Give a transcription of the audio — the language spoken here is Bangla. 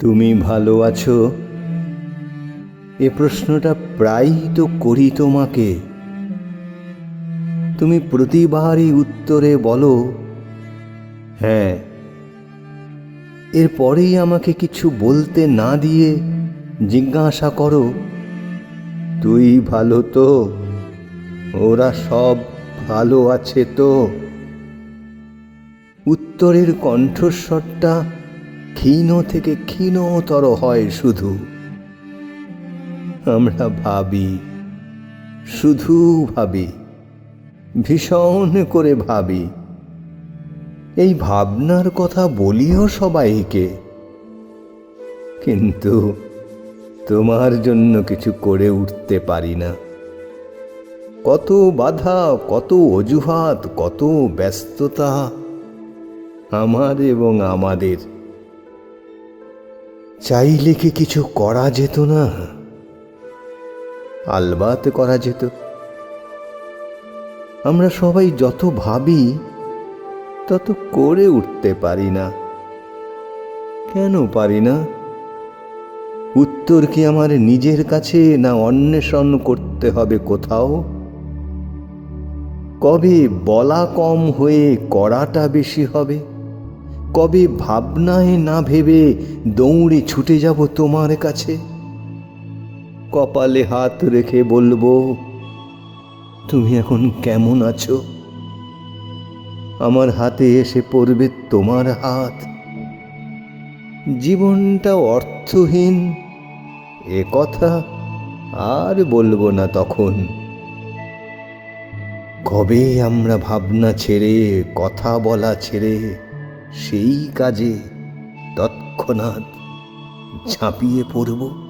তুমি ভালো আছো? এ প্রশ্নটা প্রায়ই তো করি তোমাকে। তুমি প্রতিবারই উত্তরে বলো হ্যাঁ। এরপরেই আমাকে কিছু বলতে না দিয়ে জিজ্ঞাসা করো, তুই ভালো তো? ওরা সব ভালো আছে তো? উত্তরের কণ্ঠস্বরটা ক্ষীণ থেকে ক্ষীণতর হয় শুধু। আমরা ভাবি, শুধু ভাবি, ভীষণ করে ভাবি। এই ভাবনার কথা বলিও সবাইকে কিন্তু তোমার জন্য কিছু করে উঠতে পারি না। কত বাধা, কত অজুহাত, কত ব্যস্ততা আমার এবং আমাদের চাইলে কি কিছু করা যেত না? আলবাত করা যেত। আমরা সবাই যত ভাবি, তত করে উঠতে পারি না। কেন পারি না? উত্তর কি আমার নিজের কাছে না অন্বেষণ করতে হবে কোথাও? কবে বলা কম হয়ে করাটা বেশি হবে? কবে ভাবনায় না ভেবে দৌড়ে ছুটে যাব তোমার কাছে? কপালে হাত রেখে বলব, তুমি এখন কেমন আছো? আমার হাতে এসে পড়বে তোমার হাত। জীবনটা অর্থহীন, এ কথা আর বলব না তখন। কবে আমরা ভাবনা ছেড়ে, কথা বলা ছেড়ে সেই কাজে তৎক্ষণাৎ ঝাঁপিয়ে পড়ব।